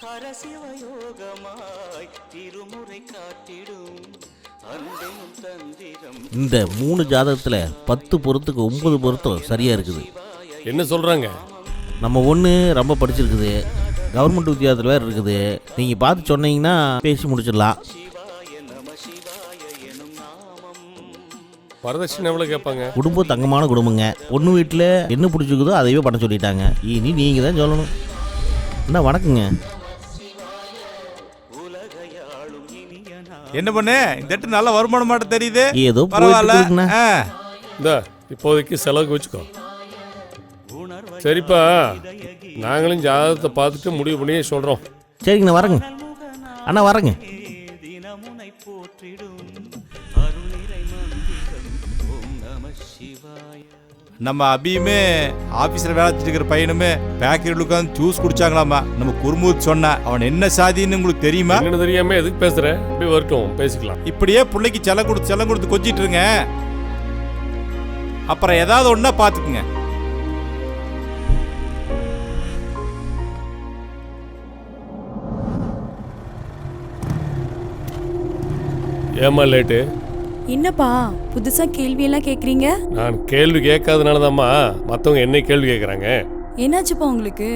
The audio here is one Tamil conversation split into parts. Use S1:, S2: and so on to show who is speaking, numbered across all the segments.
S1: ஹரசிவயோகமாய் திருமுறை காட்டிடும்
S2: இந்த மூணு ஜாதகத்தில் பத்து பொருத்துக்கு ஒன்பது பொருத்தம் சரியாக இருக்குது.
S3: என்ன சொல்றாங்க?
S2: நம்ம ஒன்று ரொம்ப படிச்சிருக்குது. கவர்மெண்ட் உத்தியோகத்தில் வேறு இருக்குது. நீங்கள் பார்த்து சொன்னீங்கன்னா பேசி முடிச்சிடலாம்.
S3: வரதட்சணை எவ்வளவு கேட்பாங்க?
S2: குடும்பம் தங்கமான குடும்பங்க. பொண்ணு வீட்டில் என்ன பிடிச்சிருக்குதோ அதையே பண்ண சொல்லிட்டாங்க. இனி நீங்கள் தான் சொல்லணும். அண்ணா வணக்கங்க.
S4: என்ன பண்ணு? இந்த எட்டு நல்ல வருமானம் மாட்ட தெரியுது.
S2: ஏதோ
S4: பரவாயில்ல.
S3: இந்த இப்போதைக்கு செலவுக்கு வச்சுக்கோ. சரிப்பா நாங்களும் ஜாதகத்தை பார்த்துட்டு முடிவு பண்ணி சொல்றோம்.
S2: சரிங்கண்ணா வரேங்க. அண்ணா வரேங்க.
S4: நம்ம அபியுமே ஆபீஸ்ல வேலை செஞ்சுட்டு இருக்கிற பையனுமே பேக்கரியில் உட்காந்து ஜூஸ் குடிச்சாங்களாமா? நம்ம குருமூத் சொன்ன அவன் என்ன சாதின்னு உங்களுக்கு தெரியுமா?
S3: என்னன்னு தெரியாம எதுக்கு பேசுற? இப்படி வரட்டும் பேசிக்கலாம்.
S4: இப்படியே பிள்ளைக்கு செல்லம் கொடுத்து செல்லம் கொடுத்து கொஞ்சிட்டு இருங்க. அப்புறம் ஏதாவது ஒண்ணா பாத்துக்குங்க.
S3: ஏமா லேட்டு
S5: என்னப்பா புதுசா கேள்வியெல்லாம் கேக்குறீங்க?
S3: நான் கேள்வி கேட்காதனால தான்மா மற்றவங்க என்ன கேள்வி கேட்குறாங்க
S5: என்னாச்சுப்பா உங்களுக்கு?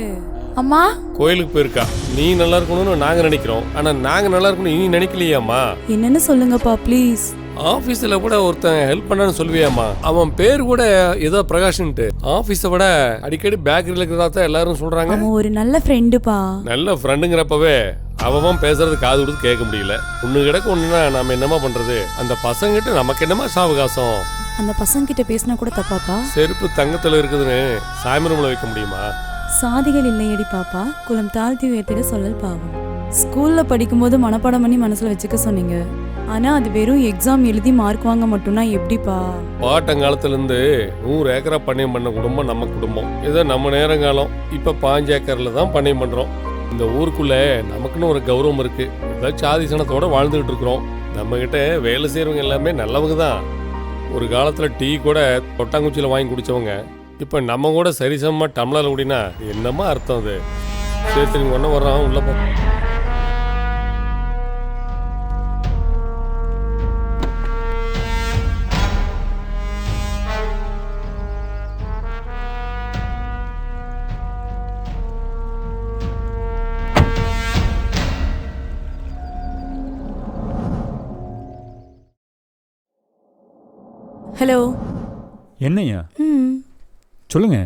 S5: அம்மா?
S3: கோயிலுக்கு போயிருக்கா. நீ நல்லா இருக்கணும்னு நாங்கள் நினைக்கிறோம். ஆனால் நாங்கள் நல்லா இருக்கணும் நீ நினைக்கலையாம்மா.
S5: என்னன்னு சொல்லுங்கப்பா ப்ளீஸ்
S3: ஆஃபீஸில் கூட ஒருத்தன் ஹெல்ப் பண்ணான்னு சொல்லுவியாம்மா. அவன் பேர் கூட ஏதோ பிரகாஷ்ன்ட்டு. ஆஃபீஸை விட அடிக்கடி பேக்கரியில் இருக்கிறதா தான் எல்லாரும் சொல்கிறாங்க
S5: அவன் ஒரு நல்ல ஃப்ரெண்டுப்பா
S3: நல்ல ஃப்ரெண்டுங்கிறப்பவே அவன் பேசுறது காது கொடுத்து கேட்க முடியல. ஒன்று கிடக்கு ஒன்றுனா நம்ம என்னமா பண்ணுறது அந்த பசங்கிட்ட நமக்கு என்னமா சாவகாசம்?
S5: அந்த பசங்க கிட்ட பேசினா கூட தப்பாப்பா?
S3: செருப்பு தங்கத்தில் இருக்குதுன்னு சாமி ரூமில் வைக்க முடியுமா?
S5: சாதிகள் இல்லையடி பாப்பா. குலம் தாழ்த்தி உயர்த்திட சொல்லல் பாவம். ஸ்கூல்ல படிக்கும்போது மனப்பாடம் பண்ணி மனசுல வச்சுக்க சொன்னீங்க. ஆனா அது வெறும் எக்ஸாம் எழுதி மார்க் வாங்க மட்டும்னா எப்படிப்பா?
S3: பாட்டங்காலத்துலேருந்து நூறு ஏக்கரா பண்ணையம் பண்ண குடும்பம் நம்ம குடும்பம். ஏதோ நம்ம நேரங்காலம். இப்போ பாஞ்சு ஏக்கரில் தான் பண்ணையம் பண்ணுறோம் இந்த ஊருக்குள்ள நமக்குன்னு ஒரு கௌரவம் இருக்கு. ஏதோ சாதி சனத்தோட வாழ்ந்துகிட்டு இருக்கிறோம். நம்ம கிட்ட வேலை செய்கிறவங்க எல்லாமே நல்லவங்க தான். ஒரு காலத்தில் டீ கூட கொட்டாங்குச்சியில் வாங்கி குடிச்சவங்க. இப்போ நம்ம கூட சரிசமமாக டம்ளர் குடினா என்னமா அர்த்தம் அது? சரி சரி ஒன்றும் வர்றான் உள்ள போ.
S6: என்னய்யா?
S5: ம்.
S6: சொல்லுங்க.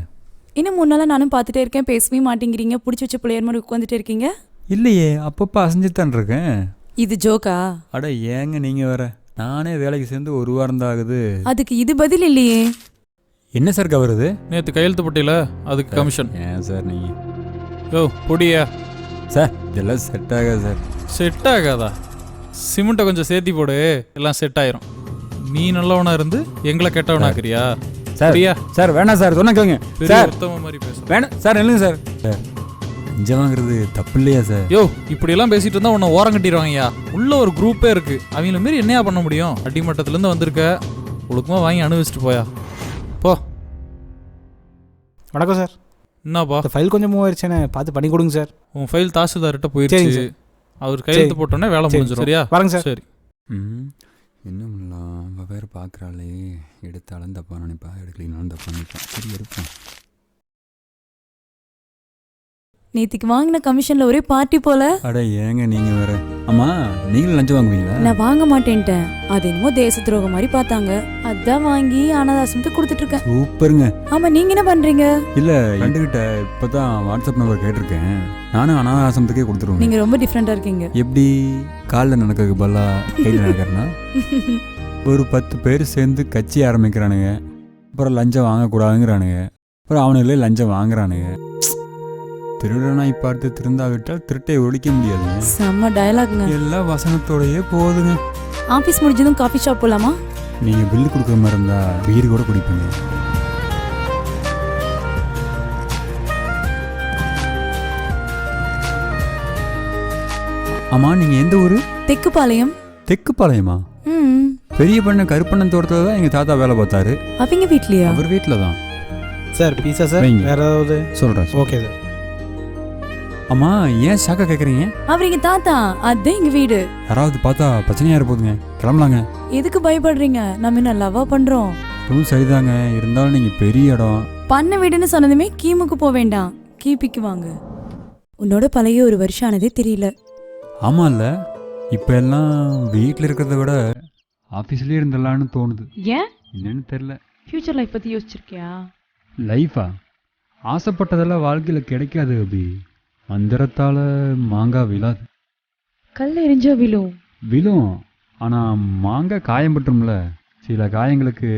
S5: இன்னும் முன்னால நானும் பார்த்துட்டே இருக்கேன் பேசவே மாட்டேங்கிறீங்க பிடிச்சி வச்ச பிள்ளையர் மாதிரி உட்காந்துட்டே இருக்கீங்க?
S6: இல்லையே அப்பப்போ அசைஞ்சுத்தான் இருக்கேன்.
S5: இது ஜோக்கா?
S6: அட ஏங்க நீங்கள் வேற? நானே வேலைக்கு சேர்ந்து ஒரு வாரம் தான் ஆகுது.
S5: அதுக்கு இது பதில் இல்லையே.
S6: என்ன சார் கவருது
S7: நேற்று கையெழுத்து போட்டியில அதுக்கு கமிஷன்
S6: ஏன் சார் நீங்கள்
S7: யோ பொடியா.
S6: சார் இதெல்லாம் செட் ஆகாது சார்.
S7: செட் ஆகாதா? சிமெண்ட்டை கொஞ்சம் சேர்த்தி போடு எல்லாம் செட் ஆயிரும். நீ நல்லவனா இருந்து எங்களை கெட்டவனாக்குறியா?
S6: சார்
S7: சரியா
S6: சார் வேணாம் சார் சொன்ன கேளுங்க.
S7: பெரிய
S6: சார்.
S7: உத்தம மாதிரி பேசும்
S6: வேணாம் சார் இல்லைங்க சார். சார் வாங்குறது தப்பு இல்லையா சார்?
S7: யோ இப்படி எல்லாம் பேசிட்டு இருந்தா உன்னை ஓரம் கட்டிடுவாங்கய்யா. உள்ள ஒரு குரூப்பே இருக்கு. அவங்கள மீறி என்னையா பண்ண முடியும்? அடிமட்டத்துல இருந்து வந்திருக்க ஒழுக்கமா வாங்கி அனுபவிச்சுட்டு போயா. போ.
S8: வணக்கம் சார்.
S7: என்னப்பா?
S8: இந்த ஃபைல் கொஞ்சம் மூவ் ஆயிடுச்சுன்னு பார்த்து பண்ணி கொடுங்க சார்.
S7: உன் ஃபைல் தாசில்தார்கிட்ட
S8: சரிங்க
S7: போயிருச்சு
S8: சார்.
S7: அவர் கையெழுத்து. போட்டோன்னே வேலை
S8: சரி,
S7: முடிஞ்சிடும்
S8: சரி.
S7: சரியா?
S8: வரேங்க சார்.
S7: சரி.
S6: ம். இன்னும் அவள் வேறு பார்க்குறாளே எடுத்தாலும் தப்பா நினைப்பா எடுக்கலினாலும் தப்பா நினைப்பா. சரி எடுப்போம்.
S5: நேத்திக்கு வாங்கின கமிஷன்ல ஒரே பார்ட்டி போல.
S6: அட ஏங்க நீங்கள் வேற? ஆமா நீங்களும் லஞ்சம் வாங்குவீங்களா?
S5: நான் வாங்க மாட்டேன்ட்டேன். அது என்னமோ தேச துரோகம் மாதிரி பார்த்தாங்க. அதான் வாங்கி அனாதாசத்துக்கு கொடுத்துட்டு இருக்கேன்
S6: சூப்பருங்க.
S5: ஆமா நீங்க என்ன பண்றீங்க?
S6: இல்ல ஃப்ரெண்டுகிட்ட இப்பதான் வாட்ஸ்அப் நம்பர் கேட்டிருக்கேன். நானும் அனாதாசத்துக்கே கொடுத்துருவேன்.
S5: நீங்க ரொம்ப டிஃப்ரெண்டா இருக்கீங்க.
S6: எப்படி? காலில் நடக்கிறதுக்கு பல்லா கையில் நடக்கிறனா ஒரு பத்து பேர் சேர்ந்து கட்சி ஆரம்பிக்கிறானுங்க. அப்புறம் லஞ்சம் வாங்கக்கூடாதுங்கிறானுங்க. அப்புறம் அவனுங்களே லஞ்சம் வாங்குறானுங்க. திருடனாய் பார்த்து திருந்தாவிட்டால் திருட்டை ஒழிக்க முடியாதுங்க.
S5: செம்ம டயலாக்ங்க
S6: எல்லாம் வசனத்தோடயே போகுதுங்க
S5: ஆபீஸ் முடிஞ்சதும் காஃபி ஷாப் போலாமா?
S6: நீங்கள் பில்லு கொடுக்குற மாதிரி இருந்தா பீர் கூட குடிப்பீங்க. ஆமா நீங்க எந்த ஊரு?
S5: தெக்குப்பாளையம்.
S6: தெக்குப்பாளையமா
S5: ம்
S6: பெரிய பண்ண கருப்பண்ணன் தோட்டத்தில் தான் எங்க தாத்தா வேலை பார்த்தாரு.
S5: அவங்க வீட்லயா?
S6: அவர் வீட்டில் தான்.
S8: சார் பீஸா சார்?
S6: வைங்க.
S8: வேற ஏதாவது?
S6: சொல்றேன்.
S8: Okay sir.
S6: அம்மா ஏன் ஷாக்கா கேட்குறீங்க
S5: அவர் எங்க தாத்தா அதான் எங்க வீடு.
S6: யாராவது பார்த்தா பிரச்சனையாக இருப்போதுங்க. கிளம்பலாங்க.
S5: எதுக்கு பயப்படுறீங்க? நம்ம என்ன லவ்வா பண்றோம்?
S6: அதுவும் சரிதாங்க. இருந்தாலும் நீங்கள் பெரிய இடம்.
S5: பண்ண வீடுன்னு சொன்னதுமே கீமுக்கு போக வேண்டாம். கீபிக்கு வாங்க. உன்னோட பழைய ஒரு வருஷம் ஆனதே தெரியல.
S6: ஆமாம்ல இப்போ எல்லாம் வீட்டில் இருக்கிறத விட ஆஃபீஸ்லேயே இருந்துடலான்னு தோணுது.
S9: ஏன்?
S6: என்னன்னு தெரில
S9: ஃபியூச்சர் லைஃப் பத்தி யோசிச்சிருக்கியா?
S6: லைஃபா ஆசைப்பட்டதெல்லாம் வாழ்க்கையில் கிடைக்காது அபி. மந்திரத்தால் மாங்காய் விழாது
S9: கல் எரிஞ்சா விழும்.
S6: விழும். ஆனால் மாங்காய் காயம்பட்டும்ல சில காயங்களுக்கு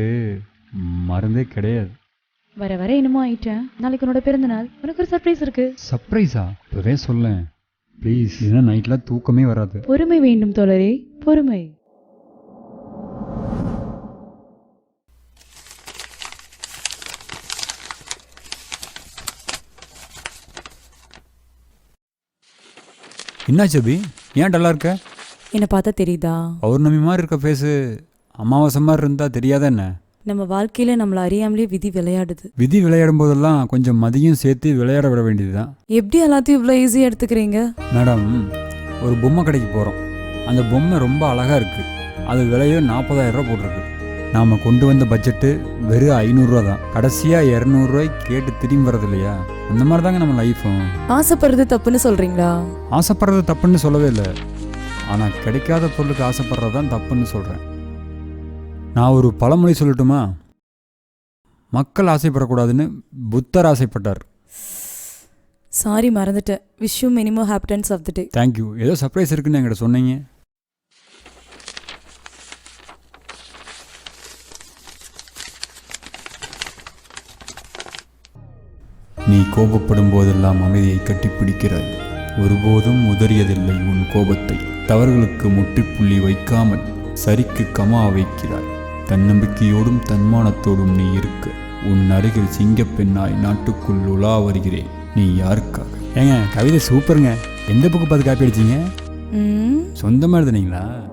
S6: மருந்தே கிடையாது.
S9: வர வர என்னமோ ஆயிட்டேன் நாளைக்கு உன்னோட பிறந்த நாள். உனக்கு ஒரு சர்ப்ரைஸ் இருக்கு.
S6: சர்ப்ரைஸா இப்போவே சொல்லேன் ப்ளீஸ் இல்லைன்னா நைட்டில் தூக்கமே வராது.
S9: பொறுமை வேண்டும் தோழரே. பொறுமை.
S6: என்னாச்சு அபி ஏன் டல்லாக இருக்க?
S5: என்னை பார்த்தா தெரியுதா?
S6: பௌர்ணமி மாதிரி இருக்க ஃபேஸு அமாவாசை மாதிரி இருந்தால் தெரியாத என்ன?
S5: நம்ம வாழ்க்கையில நம்மள அறியாமலே விதி விளையாடுது.
S6: விதி விளையாடும் போதெல்லாம் கொஞ்சம் மதியம் சேர்த்து விளையாட விட வேண்டியதுதான்.
S5: எப்படி எல்லாத்தையும் இவ்வளோ ஈஸியாக எடுத்துக்கிறீங்க?
S6: மேடம் ஒரு பொம்மை கடைக்கு போகிறோம் அந்த பொம்மை ரொம்ப அழகாக இருக்குது அது விலையோ நாற்பதாயிரம் ரூபா போட்டிருக்கு. நாம் கொண்டு வந்த பட்ஜெட்டு வெறும் ஐநூறுரூவா தான். கடைசியாக இரநூறுவாய்க்கு கேட்டு திரும்பி வர்றது இல்லையா அந்த மாதிரி தாங்க நம்ம லைஃப்பும்
S5: ஆசைப்படுறது தப்புன்னு சொல்றீங்களா?
S6: ஆசைப்படுறது தப்புன்னு சொல்லவே இல்லை. ஆனால் கிடைக்காத பொருளுக்கு ஆசைப்படுறது தான் தப்புன்னு சொல்கிறேன் நான் ஒரு பழமொழி சொல்லட்டுமா? மக்கள் ஆசைப்படக்கூடாதுன்னு புத்தர் ஆசைப்பட்டார்.
S5: சாரி மறந்துட்டேன். Wish you minimum happiness of the day
S6: thank you ஏதோ சர்ப்ரைஸ் இருக்குன்னு என்கிட்ட சொன்னீங்க. நீ கோபப்படும் போதெல்லாம் அமைதியை கட்டிப்பிடிக்கிறாய் ஒருபோதும் உதறியதில்லை உன் கோபத்தை. தவறுகளுக்கு முற்றுப்புள்ளி வைக்காமல் சரிக்கு கமா வைக்கிறாய். தன்னம்பிக்கையோடும் தன்மானத்தோடும் நீ இருக்க. உன் அருகில் சிங்கப்பெண்ணாய் நாட்டுக்குள் உலா வருகிறேன். நீ யாருக்காக? ஏங்க கவிதை சூப்பருங்க. எந்த புக்கு பார்த்து காப்பி அடிச்சீங்க?
S5: ம்.
S6: சொந்தமாக எழுதுனீங்களா?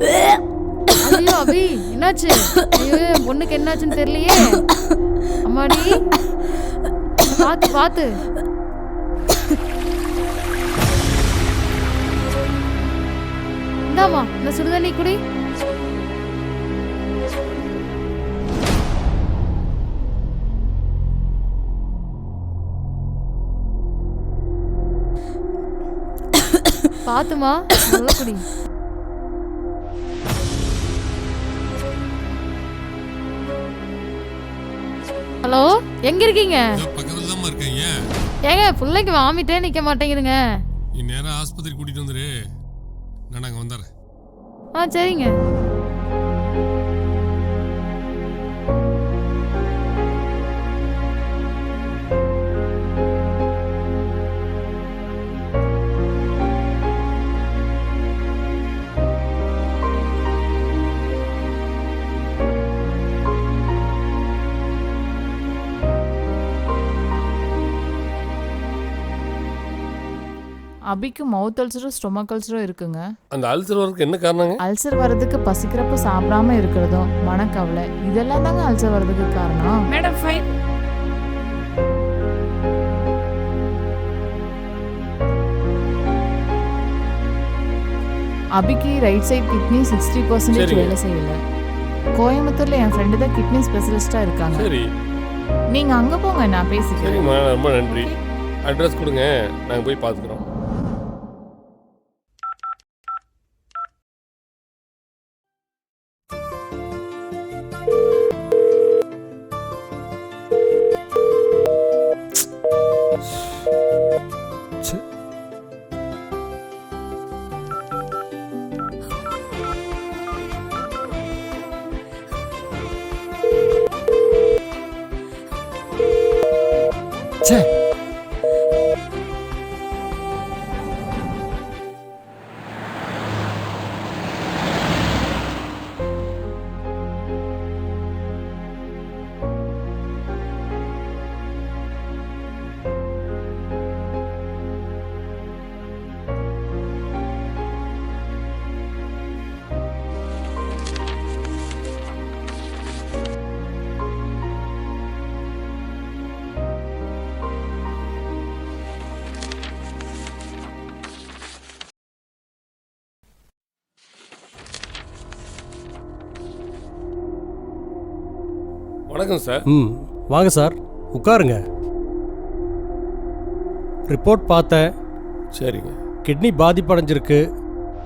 S10: அபி என்னாச்சு? ஐயோ பொண்ணுக்கு என்னாச்சுன்னு தெரியலையே. அம்மாடி பாத்து பாத்து. இந்தாமா இந்த சுடுதண்ணி குடி. பாத்துமா நல்லா குடி. ஹலோ எங்க இருக்கீங்க?
S3: பக்கத்தில் தான் இருக்கீங்க.
S10: ஏங்க பிள்ளைக்கு வாமிட்டே நிக்க மாட்டேங்குதுங்க.
S3: நீ நேராக ஆஸ்பத்திரி கூட்டிகிட்டு வந்துரு. நான் அங்கே வந்துடுறேன்
S10: ஆ சரிங்க.
S11: அபிக்கு மவுத் அல்சரும் ஸ்டொமக் அல்சரும் இருக்குங்க.
S3: அந்த அல்சர் வரதுக்கு என்ன காரணங்க?
S11: அல்சர் வர்றதுக்கு பசிக்கிறப்ப சாப்பிடாம இருக்கிறதும் மனக்கவலை. இதெல்லாம் தாங்க அல்சர் வர்றதுக்கு காரணம்.
S9: Madam fine
S11: அபிக்கு right side kidney sixty percentage
S3: சரிங்க.
S11: வேலை செய்யல. கோயம்புத்தூர்ல என் ஃப்ரெண்டு தான் கிட்னி ஸ்பெஷலிஸ்டா இருக்காங்க.
S3: சரி.
S11: நீங்க அங்க போங்க நான் பேசிக்கிறேன்.
S3: ரொம்ப நன்றி. அட்ரஸ் கொடுங்க நாங்கள் போய் பார்த்துக்குறோம். வணக்கம் சார்.
S12: ம் வாங்க சார் உட்காருங்க. ரிப்போர்ட் பார்த்தேன்
S3: சரிங்க.
S12: கிட்னி பாதிப்படைஞ்சிருக்கு.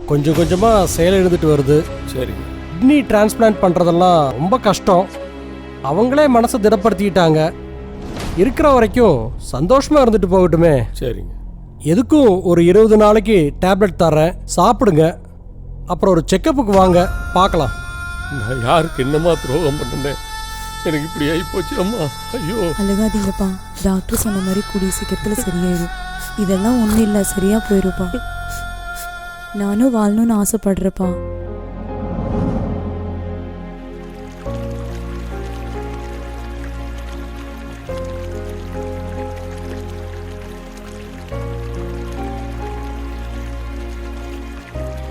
S12: கொஞ்சம் கொஞ்சமாக செயலிழந்துட்டு வருது.
S3: சரிங்க.
S12: கிட்னி டிரான்ஸ்பிளான்ட் பண்ணுறதெல்லாம் ரொம்ப கஷ்டம். அவங்களே மனசை திடப்படுத்திக்கிட்டாங்க. இருக்கிற வரைக்கும் சந்தோஷமாக இருந்துட்டு போகட்டுமே.
S3: சரிங்க.
S12: எதுக்கும் ஒரு இருபது நாளைக்கு டேப்லெட் தரேன் சாப்பிடுங்க. அப்புறம் ஒரு செக்கப்புக்கு வாங்க பார்க்கலாம்.
S3: நான் யாருக்கு என்னமா துரோகம் பண்ணேன் எனக்கு இப்படி ஆகி போச்சு அம்மா. ஐயோ.
S5: அழுகாதீங்கப்பா. டாக்டர் சொன்ன மாதிரி கூடிய சீக்கிரத்தில் சரியாயிரும். இதெல்லாம் ஒன்றும் இல்லை சரியா போயிருப்பா. நானும் வாழணும்னு ஆசைப்படுறப்பா.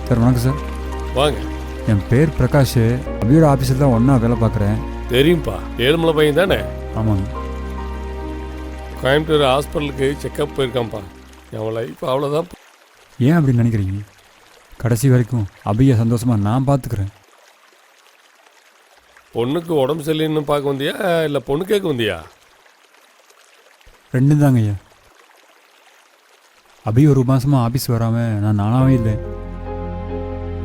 S6: சார் வணக்கம் சார்.
S3: வாங்க.
S6: என் பேர் பிரகாஷ். அபியோட ஆஃபீஸில் தான் ஒன்றா வேலை பார்க்குறேன்.
S3: தெரியும்பா. ஏழுமலை பையன் தானே?
S6: ஆமாங்க.
S3: கோயம்புத்தூர் ஹாஸ்பிட்டலுக்கு செக்கப் போயிருக்கான்ப்பா. என் லைஃப் அவ்வளோதான்
S6: ஏன் அப்படி நினைக்கிறீங்க? கடைசி வரைக்கும் அபியை சந்தோஷமாக நான் பார்த்துக்கிறேன்.
S3: பொண்ணுக்கு உடம்பு சரியில்லைன்னு பார்க்க வந்தியா? இல்லை பொண்ணு கேட்க வந்தியா?
S6: ரெண்டும் தாங்க ஐயா அபி ஒரு மாசமாக ஆஃபீஸ் வராமல் நான் நானாவே இல்லை.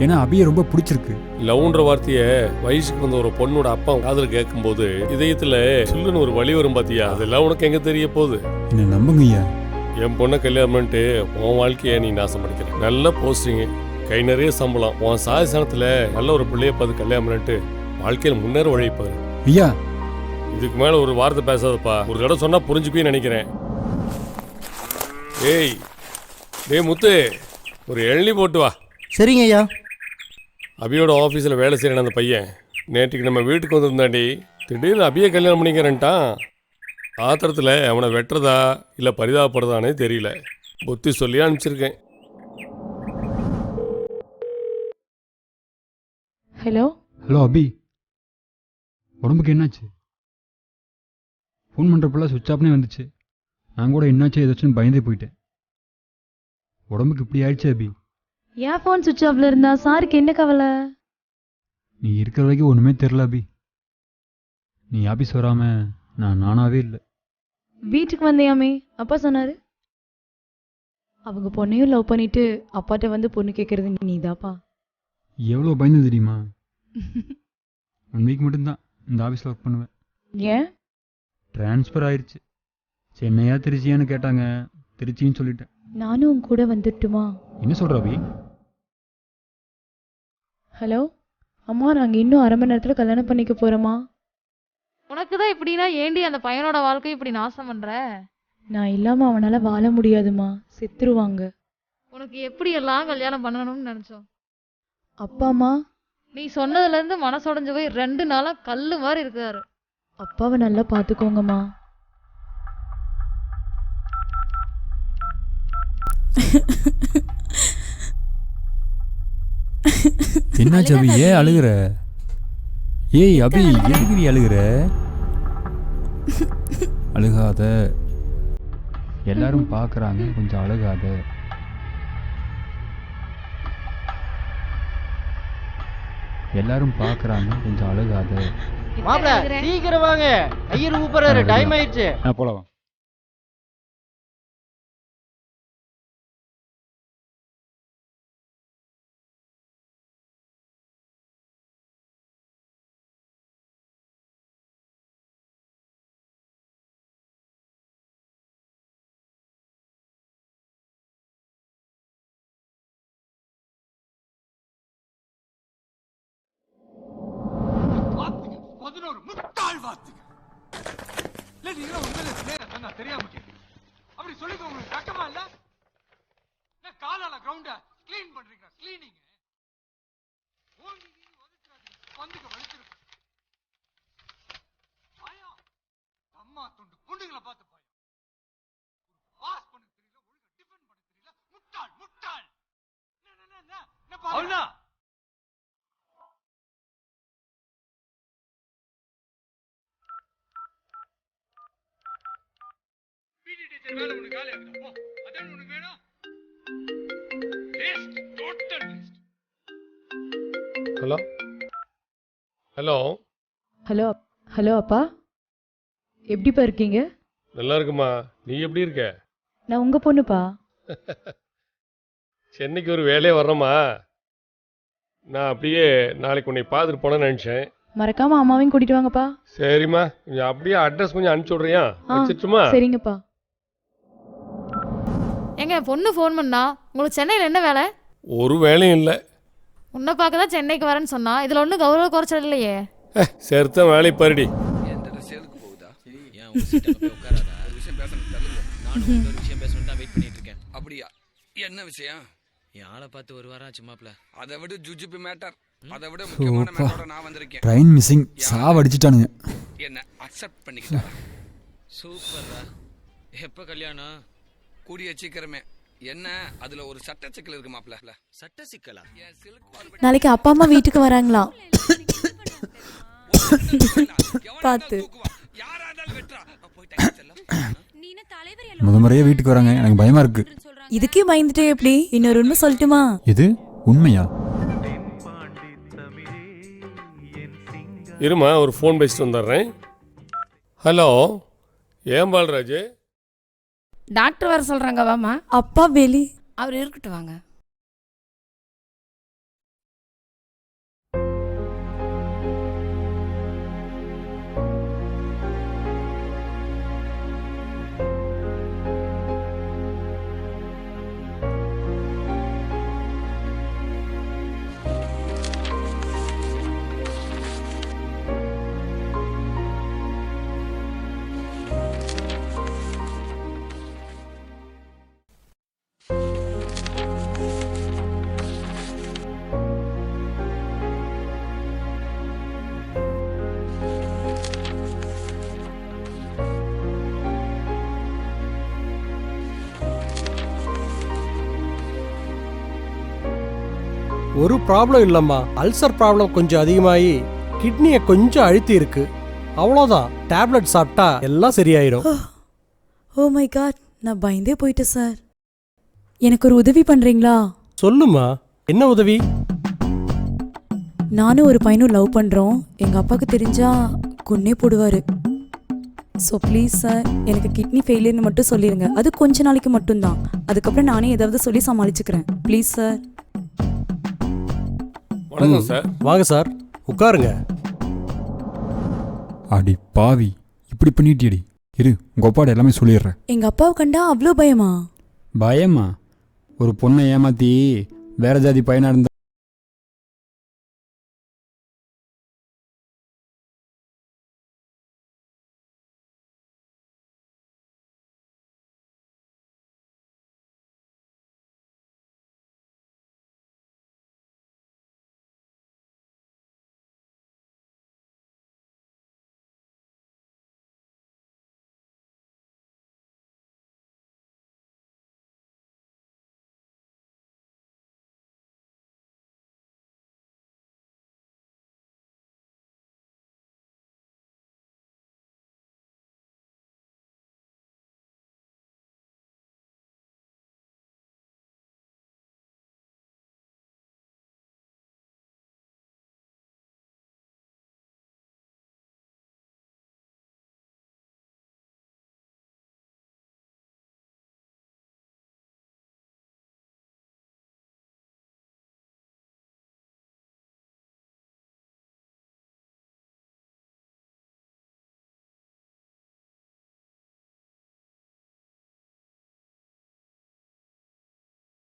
S6: ஏன்னா அபியை ரொம்ப பிடிச்சிருக்கு.
S3: லவ்ன்ற வார்த்தையை வயசுக்கு வந்த ஒரு பொண்ணோட அப்பா காதல் கேட்கும்போது இதயத்துல சொல்லுன்னு ஒரு வழி வரும் பாத்தியா? அதெல்லாம் உனக்கு எங்க தெரிய போகுது?
S6: என்னை நம்புங்க ஐயா
S3: என் பொண்ணை கல்யாணம் பண்ணிட்டு உன் வாழ்க்கையை நீ நாசம் பண்ணிக்கிற. நல்ல போஸ்டிங் கை நிறைய சம்பளம் உன் சாதிசனத்துல நல்ல ஒரு பிள்ளைய பார்த்து கல்யாணம் பண்ணிட்டு வாழ்க்கையில் முன்னேற உழைப்பாரு
S6: ஐயா.
S3: இதுக்கு மேல ஒரு வார்த்தை பேசாதப்பா. ஒரு தடவை சொன்னா புரிஞ்சுக்குவேன்னு நினைக்கிறேன். ஏய் டேய் முத்து ஒரு எழனி போட்டு வா.
S2: சரிங்க ஐயா
S3: அபியோட ஆஃபீஸில் வேலை செய்கிறேன் அந்த பையன். நேற்றுக்கு நம்ம வீட்டுக்கு வந்திருந்தாண்டி திடீர்னு அபியை கல்யாணம் பண்ணிக்கிறேன்ட்டான். ஆத்திரத்தில் அவனை வெட்டுறதா இல்லை பரிதாபப்படுறதானே தெரியல. புத்தி சொல்லி அனுப்பிச்சிருக்கேன்.
S9: Hello
S6: hello Abhi. உடம்புக்கு என்னாச்சு? ஃபோன் பண்ணுறப்பெல்லாம் சுவிட்ச் ஆஃப்னே வந்துச்சு. நான் கூட என்னாச்சு ஏதாச்சும் பயந்தே போயிட்டேன். உடம்புக்கு இப்படி ஆயிடுச்சு அபி?
S9: என் ஃபோன் சுவிட்ச் ஆஃப்ல இருந்தா சாருக்கு என்ன கவலை?
S6: நீ இருக்கிற வரைக்கும் ஒன்றுமே தெரில அபி. நீ ஆஃபீஸ் வராமல் நான் நானாவே இல்லை.
S9: வீட்டுக்கு வந்தியாமே அப்பா சொன்னாரு. அவங்க பொண்ணையும் லவ் பண்ணிட்டு அப்பாட்ட வந்து பொண்ணு கேட்கறது நீதாப்பா.
S6: எவ்வளோ பயந்து தெரியுமா? ஒன் வீக் மட்டும்தான் இந்த ஆஃபீஸில் ஒர்க் பண்ணுவேன்.
S9: ஏன்?
S6: ட்ரான்ஸ்ஃபர் ஆயிடுச்சு சென்னையா திருச்சியான்னு கேட்டாங்க. திருச்சின்னு சொல்லிட்டேன்.
S9: நானும் உன் கூட வந்துட்டுமா?
S6: என்ன சொல்கிற அபி?
S9: ஹலோ? அம்மா நாங்க இன்னும் அரை மணி நேரத்துல கல்யாணம் பண்ணிக்க போறோமா
S10: உனக்கு தான் இப்படின்னா ஏண்டி அந்த பையனோட வாழ்க்கை இப்படி நாசம் பண்ற?
S9: நான் இல்லாம அவனால வாழ முடியாதுமா செத்துருவாங்க.
S10: உனக்கு எப்படி எல்லாம் கல்யாணம் பண்ணணும்னு நினைச்சோம்?
S9: அப்பா அம்மா
S10: நீ சொன்னதுல இருந்து மனசுடைஞ்சு போய் ரெண்டு நாளா கல்லு மாதிரி இருக்காரு.
S9: அப்பாவை நல்லா பாத்துக்கோங்கம்மா.
S6: என்னாச்சு அபி ஏன் அழுகுற? ஏய் அபி எதுக்கு நீ அழுகுற? அழுகாத. எல்லாரும் பார்க்கறாங்க கொஞ்சம் அழுகாத. எல்லாரும் பார்க்கறாங்க கொஞ்சம் அழுகாத.
S10: மாப்பிள
S12: சீக்கிரம் வாங்க. ஐயர் கூப்பிடுறாரு டைம் ஆயிடுச்சு.
S6: நான் போலாம்.
S4: முட்டாள் இல்ல நீங்களும் உண்மையில நேரம் சொன்னா தெரியாம கேட்டீங்க அப்படி சொல்லிக்க உங்களுக்கு வெக்கமா இல்ல? காலால கிரவுண்ட கிளீன் பண்றீங்க க்ளீனிங் வந்துக்க வலிச்சிருக்கு பயம். அம்மா துண்டு குண்டுகளை பார்த்து பயம். பாஸ் பண்ண தெரியல ஒழுங்கா டிஃபன் பண்ண தெரியல. முட்டாள் முட்டாள். என்ன என்ன என்ன என்ன? உனக்கு காலி அதான் உனக்கு வேணும்?
S3: ஹலோ? ஹலோ?
S9: ஹலோ ஹலோ அப்பா. எப்படிப்பா இருக்கீங்க?
S3: நல்லா இருக்குமா. நீ எப்படி இருக்க?
S9: நான் உங்க பொண்ணுப்பா.
S3: சென்னைக்கு ஒரு வேலையே வர்றோமா? நான் அப்படியே நாளைக்கு உன்னை பார்த்துட்டு போனேன்னு நினச்சேன்.
S9: மறக்காம அம்மாவையும் கூட்டிட்டு வாங்கப்பா.
S3: சரிம்மா. கொஞ்சம் அப்படியே அட்ரஸ் கொஞ்சம் அனுப்பிச்சி விட்றியா? வச்சிட்டுமா
S9: சரிங்கப்பா.
S10: எங்க பொண்ணு ஃபோன் பண்ணா? உங்களுக்கு சென்னையில் என்ன வேலை?
S3: ஒரு வேலையும் இல்லை.
S10: உன்னை பார்க்க தான் சென்னைக்கு வரேன்னு சொன்னா இதில் ஒன்றும் கௌரவ குறைச்சல் இல்லையே?
S3: சரித்தான் வேலை பாருடி.
S13: அப்படியா? என்ன விஷயம்? என் ஆளை பார்த்து ஒரு வாரம் சும்மாப்ல அதை விட ஜுஜுபி மேட்டர் அதை விட முக்கியமான மேட்டரோட நான் வந்திருக்கேன்.
S6: ட்ரெயின் மிஸ்ஸிங் சாவடிச்சிட்டானுங்க
S13: என்ன அக்செப்ட் பண்ணிக்கிட்டா? சூப்பர்ரா. எப்ப கல்யாணம்? கூடிய சீக்கிரமே என்ன? அதுல ஒரு சட்ட சிக்கல் இருக்கு மாப்ள சட்ட சிக்கலா?
S5: நாளைக்கு அப்பா அம்மா வீட்டுக்கு வராங்களா? பார்த்து.
S6: முத முறையே வீட்டுக்கு வராங்க. எனக்கு பயமா இருக்கு.
S5: இதுக்கே பயந்துட்டே எப்படி? இன்னொரு உண்மை சொல்லட்டுமா?
S6: இது உண்மையா?
S3: இருமா ஒரு ஃபோன் பேசிட்டு வந்துடுறேன். ஹலோ ஏன் பால்ராஜ்?
S11: டாக்டர் வர சொல்றாங்க வாமா
S5: அப்பா வெளி
S11: அவர் இருக்கட்டும் வாங்க.
S12: ப்ராப்ளம் இல்லைம்மா. அல்சர் ப்ராப்ளம் கொஞ்சம் அதிகமாகி கிட்னியை கொஞ்சம் அழுத்தி இருக்கு அவ்வளோதான். டேப்லெட் சாப்பிட்டா எல்லாம் சரியாயிடும்
S5: ஓ மை காட் நான் பயந்தே போயிட்டேன் சார் எனக்கு ஒரு உதவி பண்றீங்களா?
S12: சொல்லுமா என்ன உதவி?
S5: நானும் ஒரு பையனும் லவ் பண்றோம். எங்க அப்பாவுக்கு தெரிஞ்சா கொன்னே போடுவாரு. ஸோ ப்ளீஸ் சார் எனக்கு கிட்னி ஃபெயிலியர்னு மட்டும் சொல்லிடுங்க அது கொஞ்ச நாளைக்கு மட்டும்தான். அதுக்கப்புறம் நானே ஏதாவது சொல்லி சமாளிச்சுக்கிறேன். ப்ளீஸ் சார்
S3: வணக்கம் சார்.
S12: வாங்க சார் உட்காருங்க.
S6: அடி பாவி இப்படி பண்ணிட்டியடி. இரு உங்க அப்பாட்ட எல்லாமே சொல்லிடுறேன்.
S5: எங்க அப்பாவை கண்டா அவ்வளோ பயமா?
S6: பயமா? ஒரு பொண்ணை ஏமாத்தி வேற ஜாதி பையனா இருந்தா